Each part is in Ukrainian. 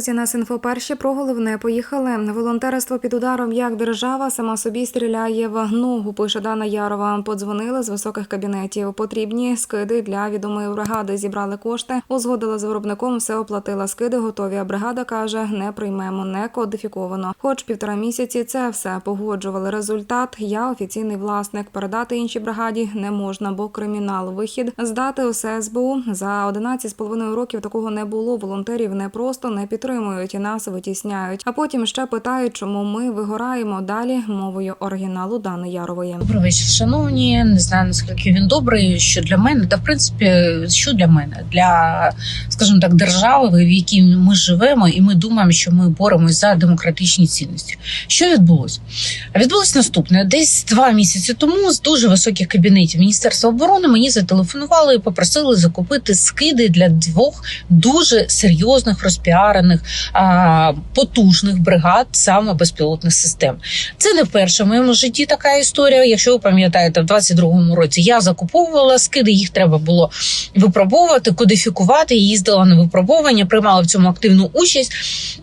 друзі, нас інфоперші про головне поїхали. Волонтерство під ударом як держава сама собі стріляє в ногу. Пише Дана Ярова. Подзвонили з високих кабінетів. Потрібні скиди для відомої бригади. Зібрали кошти, узгодила з виробником, все оплатила. Скиди готові. А бригада каже: не приймемо, не кодифіковано. Хоч півтора місяці це все погоджували. Результат я офіційний власник. Передати іншій бригаді не можна, бо кримінал. Вихід здати усе СБУ за 11,5 років такого не було. Волонтерів не просто не підтримують і нас витісняють. А потім ще питають, чому ми вигораємо далі мовою оригіналу Дани Ярової. Добрий вечір, шановні. Не знаю наскільки він добрий. Що для мене, та в принципі, що для мене, для скажімо так, держави, в якій ми живемо, і ми думаємо, що ми боремось за демократичні цінності. Що відбулося? Відбулось наступне: десь два місяці тому з дуже високих кабінетів Міністерства оборони мені зателефонували і попросили закупити скиди для двох дуже серйозних розпіарених а, потужних бригад саме безпілотних систем. Це не вперше в моєму житті така історія. Якщо ви пам'ятаєте, в 22-му році я закуповувала скиди, їх треба було випробовувати, кодифікувати. Їздила на випробовування, приймала в цьому активну участь.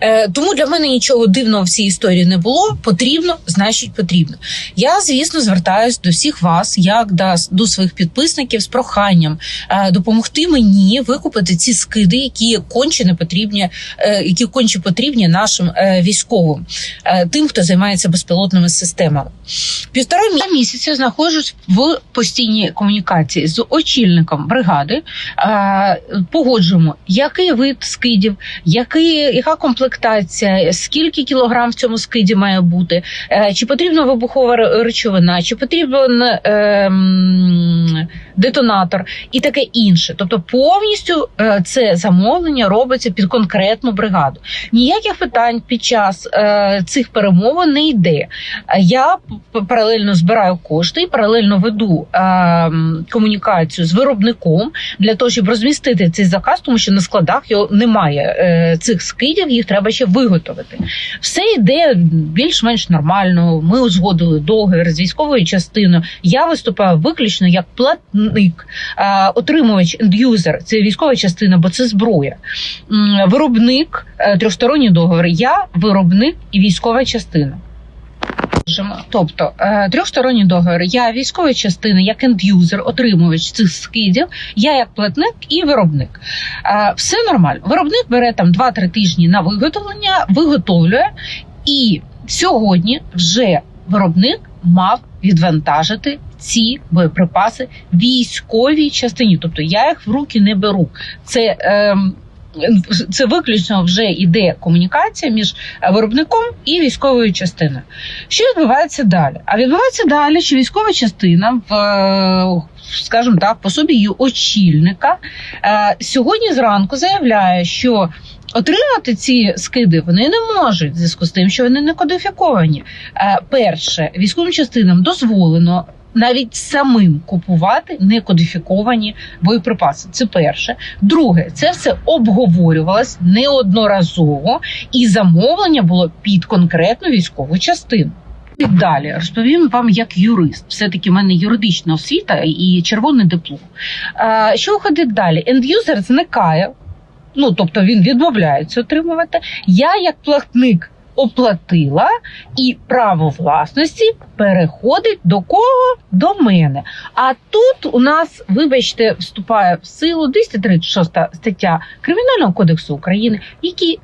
Е, тому для мене нічого дивного в цій історії не було. Потрібно, значить, потрібно. Я, звісно, звертаюсь до всіх вас, як до, до своїх підписників, з проханням е, допомогти мені викупити ці скиди, які конче не потрібні, е, які конче потрібні нашим е, військовим, е, тим, хто займається безпілотними системами. Півтора мі- місяця знаходжусь в постійній комунікації з очільником бригади. Е, Погоджуємо, який вид скидів, який, яка комплектація, скільки кілограм в цьому скиді має бути, чи потрібна вибухова речовина, чи потрібен е, м, детонатор і таке інше. Тобто, повністю це замовлення робиться під конкретну бригаду. Ніяких питань під час е, цих перемовин не йде. Я паралельно збираю кошти і паралельно веду е, комунікацію з виробником для того, щоб розмістити цей заказ, тому що на складах його немає е, цих скидів, їх треба ще виготовити. Все йде більш-менш нормально. Ми узгодили договір з військовою частиною. Я виступаю виключно як платник, е, отримувач ендюзер. Це військова частина, бо це зброя. Виробник е, трьохсторонній договір. Я виробник і військова частина. Тобто е, трьохсторонній договір. Я військова частина, як ендюзер, отримувач цих скидів. Я як платник і виробник. Е, Все нормально. Виробник бере там 2-3 тижні на виготовлення, виготовлює, і сьогодні вже виробник мав відвантажити ці боєприпаси військовій частині. Тобто я їх в руки не беру. Це ем, це виключно вже іде комунікація між виробником і військовою частиною. Що відбувається далі? А відбувається далі, що військова частина в е, скажімо так, по собі її очільника е, сьогодні зранку заявляє, що отримати ці скиди вони не можуть в зв'язку з тим, що вони не кодифіковані. Е, Перше, військовим частинам дозволено. Навіть самим купувати некодифіковані боєприпаси. Це перше. Друге, це все обговорювалось неодноразово, і замовлення було під конкретну військову частину. І далі розповім вам як юрист. Все таки в мене юридична освіта і червоний диплом. Що виходить далі? Ендюзер зникає, ну тобто він відмовляється отримувати. Я, як платник, оплатила, і право власності переходить до кого? До мене. А тут у нас, вибачте, вступає в силу 236 стаття Кримінального кодексу України,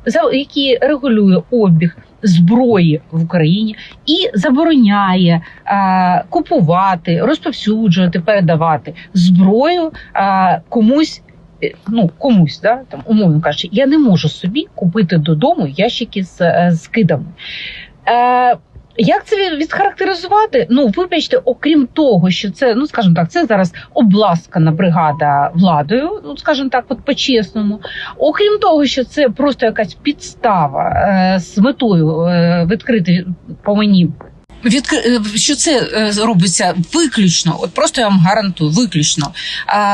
за- які регулює обіг зброї в Україні і забороняє е, купувати, розповсюджувати, передавати зброю е, комусь. Е, Ну, комусь, да, там, умовно кажучи, я не можу собі купити додому ящики з, е, з кидами. Е, як це відхарактеризувати? Ну, вибачте, окрім того, що це, ну скажімо так, це зараз обласкана бригада владою, ну скажімо так, от по-чесному. Окрім того, що це просто якась підстава е, з метою е, відкрити по мені. Відкри... е, Що це е, робиться виключно, от просто я вам гарантую, виключно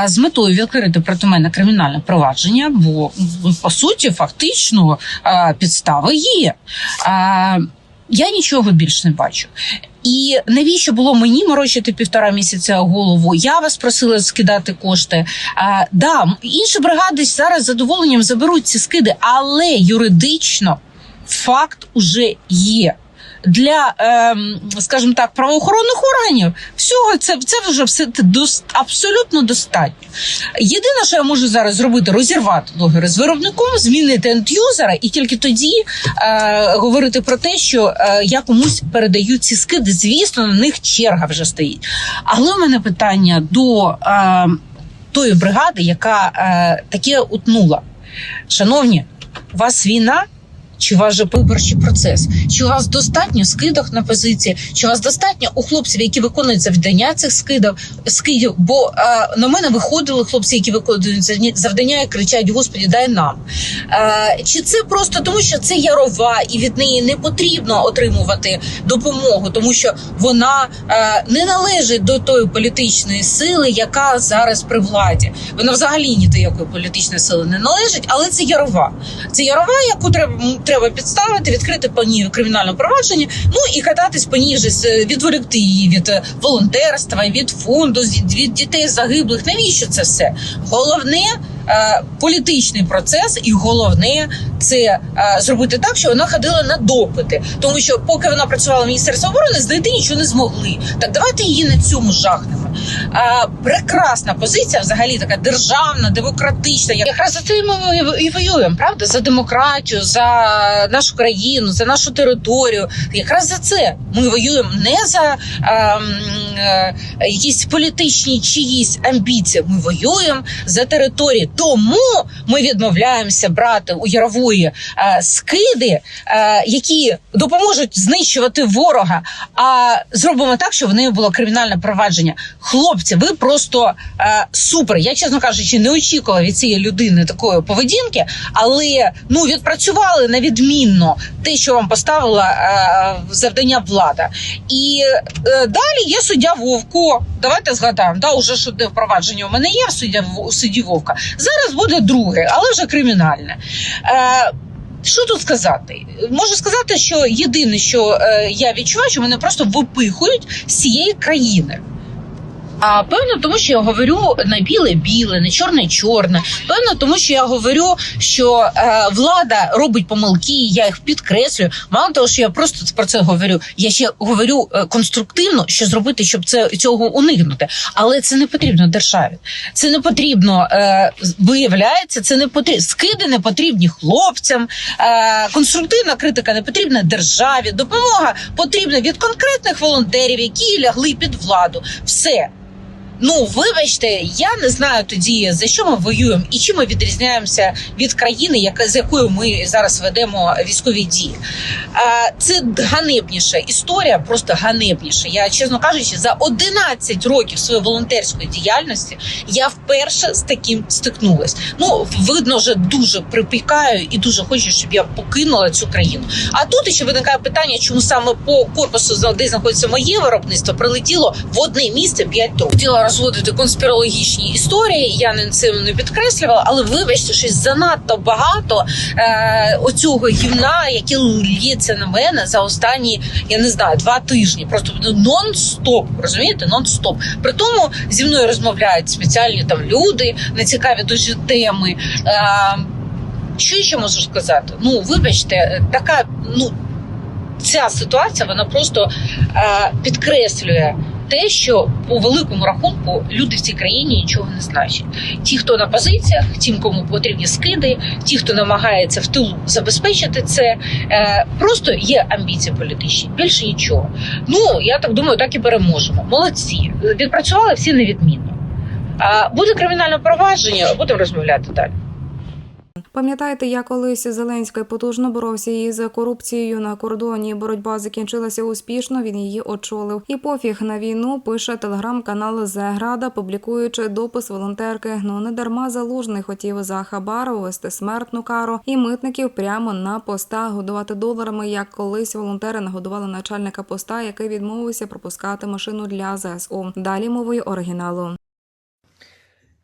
з метою відкрити проти мене кримінальне провадження, бо по суті, фактично підстави є. Я нічого більш не бачу. І навіщо було мені морочити півтора місяця голову? Я вас просила скидати кошти. А, да, інші бригади зараз з задоволенням заберуть ці скиди, але юридично факт уже є. Для, ем, скажімо так, правоохоронних органів всього це, це вже все абсолютно достатньо. Єдине, що я можу зараз зробити, розірвати договір з виробником, змінити ендюзера, і тільки тоді е, говорити про те, що е, я комусь передаю ці скиди. Звісно, на них черга вже стоїть. Але у мене питання до е, тої бригади, яка е, таке утнула. Шановні, у вас війна? Чи у вас же виборчий процес? Чи у вас достатньо скидок на позиції? Чи у вас достатньо у хлопців, які виконують завдання цих скидів? скидів? Бо е, на мене виходили хлопці, які виконують завдання- і кричать: Господі, дай нам. Е, чи це просто тому, що це ярова, і від неї не потрібно отримувати допомогу, тому що вона е, не належить до тої політичної сили, яка зараз при владі. Вона взагалі ні до якої політичної сили не належить, але це ярова. Це ярова, яку треба, треба підставити, відкрити по ній кримінальне провадження, ну і кататись по ній же, відволікти її від е, волонтерства, від фонду, від дітей загиблих. Навіщо це все? Головне. Е, Політичний процес, і головне це е, зробити так, щоб вона ходила на допити, тому що поки вона працювала в міністерстві оборони, знайти нічого не змогли. Так давайте її на цьому жахнемо. Е, прекрасна позиція, взагалі така державна, демократична. Якраз за це ми і воюємо, правда? За демократію, за нашу країну, за нашу територію. Якраз за це ми воюємо не за ем, е, якісь політичні чиїсь амбіції. Ми воюємо за території. Тому ми відмовляємося брати у ярової е, скиди, е, які допоможуть знищувати ворога. А зробимо так, щоб в неї було кримінальне провадження. Хлопці, ви просто е, супер. Я чесно кажучи, не очікувала від цієї людини такої поведінки, але ну відпрацювали на відмінно те, що вам поставила е, завдання влада. І е, далі є суддя Вовко. Давайте згадаємо. Да, уже ж одне впровадження у мене є суддя в судді Вовка. Зараз буде друге, але вже кримінальне. Е, що тут сказати? Можу сказати, що єдине, що е, я відчуваю, що мене просто випихують з цієї країни. А певно, тому що я говорю на біле біле, на чорне чорне. Певно, тому що я говорю, що е, влада робить помилки, я їх підкреслюю. Мало того, що я просто про це говорю. Я ще говорю е, конструктивно, що зробити, щоб це цього уникнути. Але це не потрібно державі. Це не потрібно. Е, виявляється, це не потрібно. Скиди не потрібні хлопцям. Е, конструктивна критика не потрібна державі. Допомога потрібна від конкретних волонтерів, які лягли під владу. Все. Ну, вибачте, я не знаю тоді за що ми воюємо і чим ми відрізняємося від країни, яка з якою ми зараз ведемо військові дії. Це ганебніша історія, просто ганебніша. Я чесно кажучи, за 11 років своєї волонтерської діяльності я вперше з таким стикнулась. Ну видно, вже дуже припікаю і дуже хочу, щоб я покинула цю країну. А тут ще виникає питання, чому саме по корпусу, де знаходиться моє виробництво, прилетіло в одне місце 5 років. Розводити конспірологічні історії. Я не цим не підкреслювала, але вибачте, що занадто багато е, оцього гівна, яке лється на мене за останні, я не знаю, два тижні. Просто нон-стоп, розумієте, нон-стоп. При тому зі мною розмовляють спеціальні там люди на цікаві дуже теми. Е, що ще можу сказати? Ну, вибачте, така ну ця ситуація вона просто е, підкреслює те, що по великому рахунку люди в цій країні нічого не значать. Ті, хто на позиціях, тим, кому потрібні скиди, ті, хто намагається в тилу забезпечити це, е, просто є амбіції політичні. Більше нічого. Ну я так думаю, так і переможемо. Молодці, відпрацювали всі невідмінно. Буде кримінальне провадження, будемо розмовляти далі. Пам'ятаєте, як колись Зеленський потужно боровся із корупцією на кордоні. Боротьба закінчилася успішно. Він її очолив. І пофіг на війну пише телеграм-канал Зеграда, публікуючи допис волонтерки. Ну не дарма залужний хотів за хабар ввести смертну кару і митників прямо на поста годувати доларами. Як колись волонтери нагодували начальника поста, який відмовився пропускати машину для ЗСУ. Далі мовою оригіналу.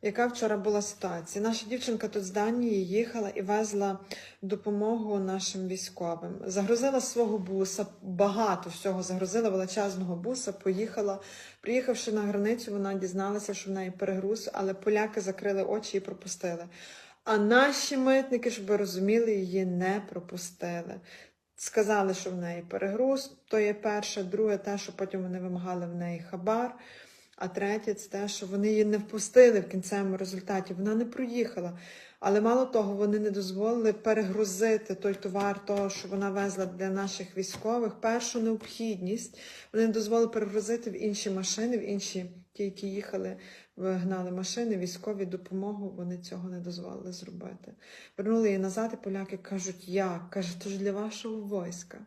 Яка вчора була ситуація? Наша дівчинка тут з Данії їхала і везла допомогу нашим військовим. Загрузила свого буса, багато всього загрузила величезного буса, поїхала. Приїхавши на границю, вона дізналася, що в неї перегруз, але поляки закрили очі і пропустили. А наші митники, щоб ви розуміли, її не пропустили. Сказали, що в неї перегруз, то є перше, друге, те, що потім вони вимагали в неї хабар. А третє це те, що вони її не впустили в кінцевому результаті. Вона не проїхала. Але мало того, вони не дозволили перегрузити той товар, того, що вона везла для наших військових, першу необхідність. Вони не дозволили перегрузити в інші машини, в інші ті, які їхали, гнали машини, військові допомогу. Вони цього не дозволили зробити. Вернули її назад, і поляки кажуть, як? Каже, то ж для вашого війська.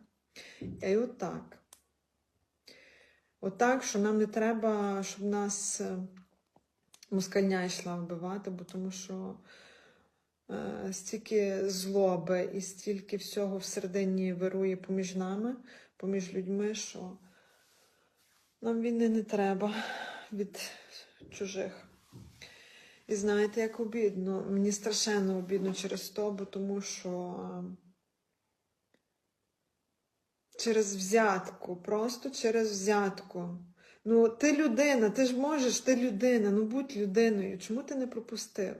І отак. Отак, що нам не треба, щоб нас е, москальня йшла вбивати, бо тому що е, стільки злоби і стільки всього всередині вирує поміж нами, поміж людьми, що нам війни не треба від чужих. І знаєте, як обідно. Мені страшенно обідно через то, бо тому що. Е, Через взятку, просто через взятку. Ну, ти людина, ти ж можеш, ти людина, ну будь людиною. Чому ти не пропустив?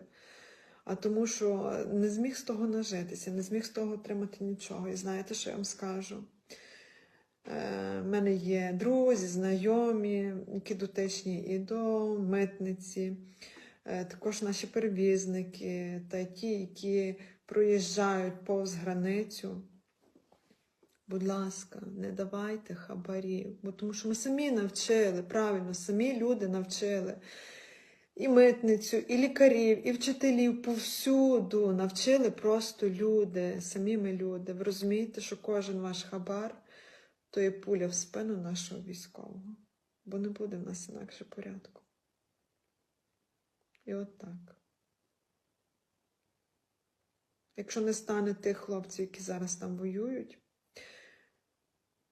А тому, що не зміг з того нажитися, не зміг з того отримати нічого. І знаєте, що я вам скажу? Е, в мене є друзі, знайомі, які дотичні і до митниці, е, також наші перевізники та ті, які проїжджають повз границю. Будь ласка, не давайте хабарів, бо тому що ми самі навчили, правильно, самі люди навчили. І митницю, і лікарів, і вчителів повсюду навчили просто люди, самі ми люди. Ви розумієте, що кожен ваш хабар то є пуля в спину нашого військового, бо не буде в нас інакше порядку. І от так. Якщо не стане тих хлопців, які зараз там воюють,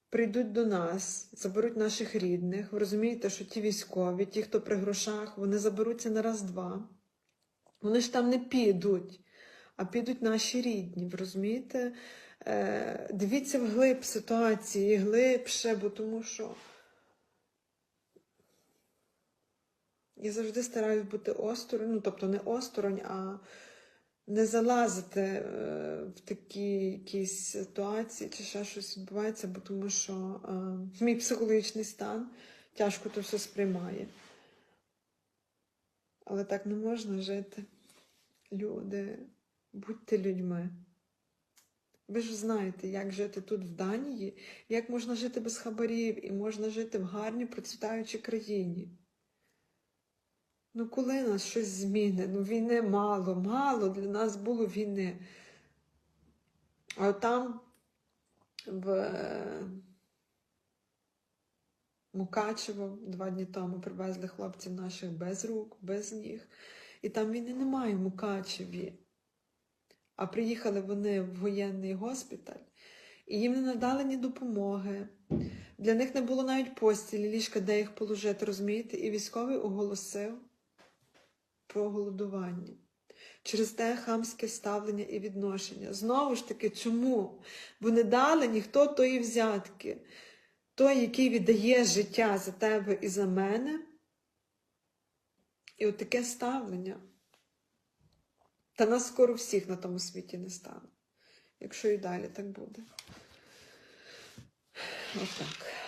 прийдуть до нас, заберуть наших рідних. Ви розумієте, що ті військові, ті, хто при грошах, вони заберуться на раз-два. Вони ж там не підуть, а підуть наші рідні. Ви розумієте? Е, дивіться вглиб ситуації, глибше, бо тому що я завжди стараюсь бути осторонь, ну тобто не осторонь, а не залазити е, в такі якісь ситуації чи ще щось відбувається, бо тому що е, мій психологічний стан тяжко то все сприймає. Але так не можна жити. Люди, будьте людьми. Ви ж знаєте, як жити тут в Данії, як можна жити без хабарів і можна жити в гарній процвітаючій країні. Ну, коли нас щось зміни? Ну, війни мало, мало для нас було війни. А там в е, Мукачево два дні тому привезли хлопців наших без рук, без ніг. І там війни немає в Мукачеві. А приїхали вони в воєнний госпіталь, і їм не надали ні допомоги. Для них не було навіть постілі, ліжка, де їх положити, розумієте? І військовий оголосив про голодування. Через те хамське ставлення і відношення. Знову ж таки, чому? Бо не дали ніхто тої взятки. Той, який віддає життя за тебе і за мене. І от таке ставлення. Та нас скоро всіх на тому світі не стане. Якщо і далі так буде. Отак.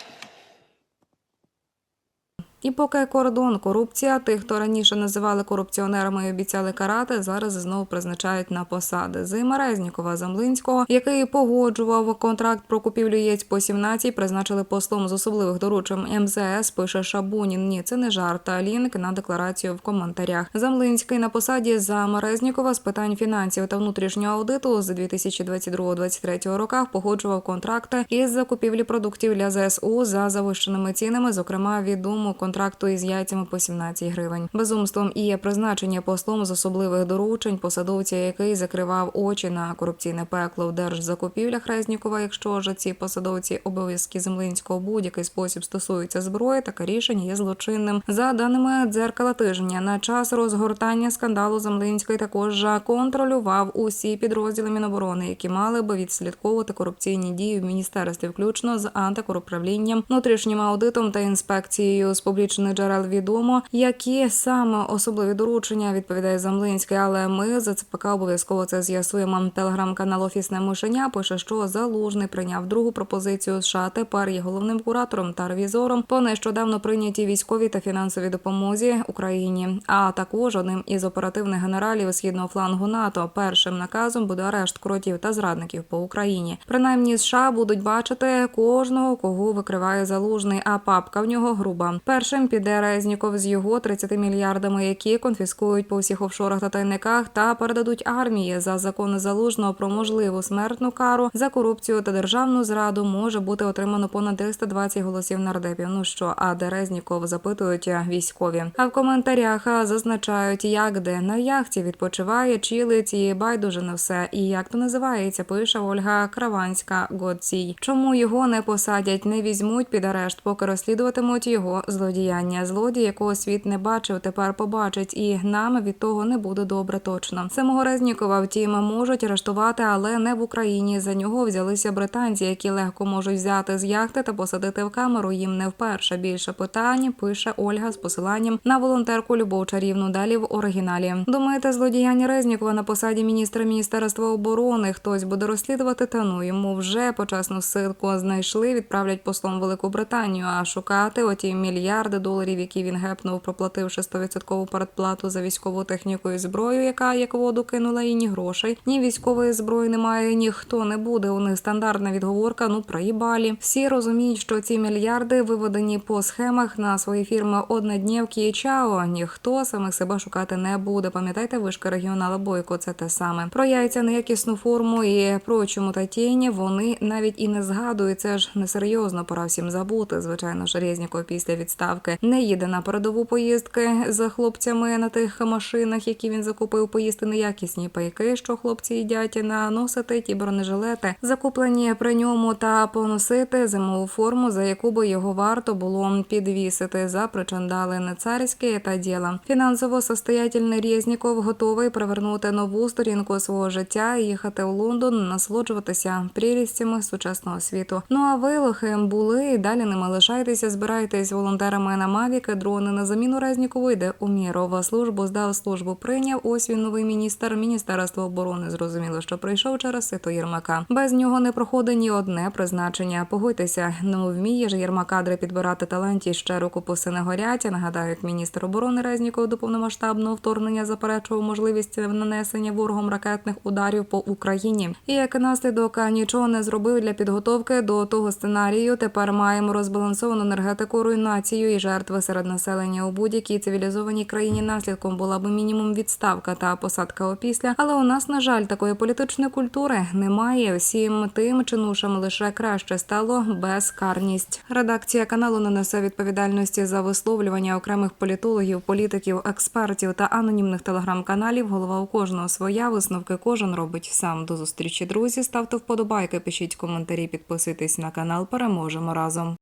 І поки кордон, корупція, тих, хто раніше називали корупціонерами і обіцяли карати, зараз знову призначають на посади. Зима Резнікова Замлинського, який погоджував контракт про купівлю яєць по 17, призначили послом з особливих доручень МЗС. Пише Шабунін. Ні, це не жарт. А лінк на декларацію в коментарях. Замлинський на посаді за Марезнікова з питань фінансів та внутрішнього аудиту з 2022-2023 роках погоджував контракти із закупівлі продуктів для ЗСУ за завищеними цінами, зокрема відому контракту контракту із яйцями по 17 гривень. Безумством і є призначення послом з особливих доручень посадовця, який закривав очі на корупційне пекло в держзакупівлях Резнікова. Якщо ж ці посадовці обов'язки Землинського будь-який спосіб стосуються зброї, таке рішення є злочинним. За даними дзеркала тижня, на час розгортання скандалу Землинський також контролював усі підрозділи Міноборони, які мали би відслідковувати корупційні дії в міністерстві, включно з антикоруправлінням, внутрішнім аудитом та інспекцією з публічних джерел відомо, які саме особливі доручення відповідає Замлинський. Але ми за ЦПК обов'язково це з'ясуємо. Телеграм-канал Офісне мишеня пише, що залужний прийняв другу пропозицію США. Тепер є головним куратором та ревізором по нещодавно прийнятій військовій та фінансовій допомозі Україні, а також одним із оперативних генералів східного флангу НАТО. Першим наказом буде арешт кротів та зрадників по Україні. Принаймні США будуть бачити кожного, кого викриває залужний, а папка в нього груба. Першим піде Резніков з його 30 мільярдами, які конфіскують по всіх офшорах та тайниках та передадуть армії за закони залужного про можливу смертну кару за корупцію та державну зраду може бути отримано понад 320 голосів нардепів. Ну що, а де Резніков запитують військові. А в коментарях зазначають, як де на яхті відпочиває, чилить і байдуже на все. І як то називається, пише Ольга Краванська Годцій. Чому його не посадять, не візьмуть під арешт, поки розслідуватимуть його злодіяння. Злодій, якого світ не бачив, тепер побачить, і нам від того не буде добре точно. Самого Резнікова, втім, можуть арештувати, але не в Україні. За нього взялися британці, які легко можуть взяти з яхти та посадити в камеру. Їм не вперше більше питань. Пише Ольга з посиланням на волонтерку Любов Чарівну. Далі в оригіналі. Думаєте, злодіяння Резнікова на посаді міністра міністерства оборони хтось буде розслідувати? Та ну йому вже почесну силку знайшли, відправлять послом Велику Британію. А шукати оті мільярди доларів, які він гепнув, проплативши 100% передплату за військову техніку і зброю, яка як воду кинула, і ні грошей, ні військової зброї немає. Ніхто не буде. У них стандартна відговорка. Ну проїбалі. Всі розуміють, що ці мільярди виведені по схемах на свої фірми одноднівки і чао. Ніхто самих себе шукати не буде. Пам'ятайте, вишка регіонала Бойко, це те саме. Про яйця неякісну форму і прочому та тіні вони навіть і не згадують. Це ж несерйозно, пора всім забути. Звичайно ж, Резніков після відставки не їде на передову поїздки з хлопцями на тих машинах, які він закупив поїсти неякісні пайки, що хлопці їдять, наносити ті бронежилети, закуплені при ньому та поносити зимову форму, за яку би його варто було підвісити за причандали не царське та діла. Фінансово состоятельний Резніков готовий привернути нову сторінку свого життя і їхати у Лондон, насолоджуватися прелістями сучасного світу. Ну а ви лохи були і далі ними лишайтеся, збирайтесь волонтерами на Мавіки, дрони на заміну Резнікову йде у Мірова службу, здав службу, прийняв. Ось він новий міністр Міністерства оборони. Зрозуміло, що прийшов через сито Єрмака. Без нього не проходить ні одне призначення. Погодьтеся, ну вміє ж Єрмак кадри підбирати талантів ще руку поси не горять. Нагадаю, як міністр оборони Резніков до повномасштабного вторгнення заперечував можливість нанесення ворогом ракетних ударів по Україні. І як наслідок нічого не зробив для підготовки до того сценарію. Тепер маємо розбалансовану енергетику, руйнацію і жертви серед населення у будь-якій цивілізованій країні. Наслідком була би мінімум відставка та посадка опісля. Але у нас, на жаль, такої політичної культури немає. Всім тим чинушам лише краще стало безкарність. Редакція каналу не несе відповідальності за висловлювання окремих політологів, політиків, експертів та анонімних телеграм-каналів. Голова у кожного своя висновки кожен робить сам. До зустрічі, друзі. Ставте вподобайки, пишіть коментарі, підписуйтесь на канал. Переможемо разом.